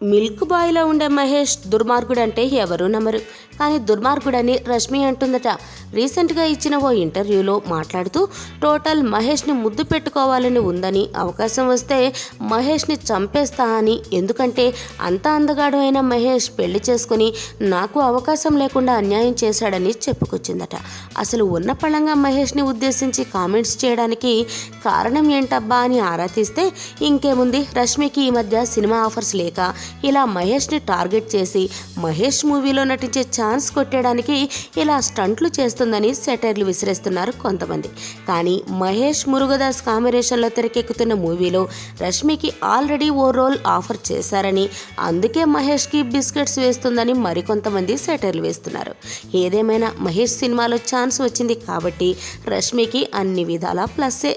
Milk బాయ్లో ఉండే మహేష్ దుర్మార్గుడు అంటే ఎవరూ నమ్మరు. కానీ దుర్మార్గుడని రష్మి అంటుందట. రీసెంట్గా ఇచ్చిన ఓ ఇంటర్వ్యూలో మాట్లాడుతూ టోటల్ మహేష్ని ముద్దు పెట్టుకోవాలని ఉందని అవకాశం వస్తే మహేష్ని చంపేస్తా అని. ఎందుకంటే అంత అందగాడు అయిన మహేష్ పెళ్ళి చేసుకుని నాకు అవకాశం లేకుండా అన్యాయం చేశాడని చెప్పుకొచ్చిందట. అసలు ఉన్న పళంగా మహేష్ని ఉద్దేశించి కామెంట్స్ చేయడానికి కారణం ఏంటబ్బా అని ఆరా తీస్తే ఇంకేముంది? రష్మికి ఈ మధ్య సినిమా ఆఫర్స్ లేక ఇలా మహేష్ని టార్గెట్ చేసి మహేష్ మూవీలో నటించే ఛాన్స్ కొట్టేయడానికి ఇలా స్టంట్లు చేస్తుందని సెటైర్లు విసిరేస్తున్నారు కొంతమంది. కానీ మహేష్ మురుగదాస్ కాంబినేషన్లో తెరకెక్కుతున్న మూవీలో రష్మికి ఆల్రెడీ ఓ రోల్ ఆఫర్ చేశారని అందుకే మహేష్కి బిస్కెట్స్ వేస్తుందని మరికొంతమంది సెటైర్లు వేస్తున్నారు. ఏదేమైనా మహేష్ సినిమాలో ఛాన్స్ వచ్చింది కాబట్టి రష్మికి అన్ని విధాలా ప్లస్సే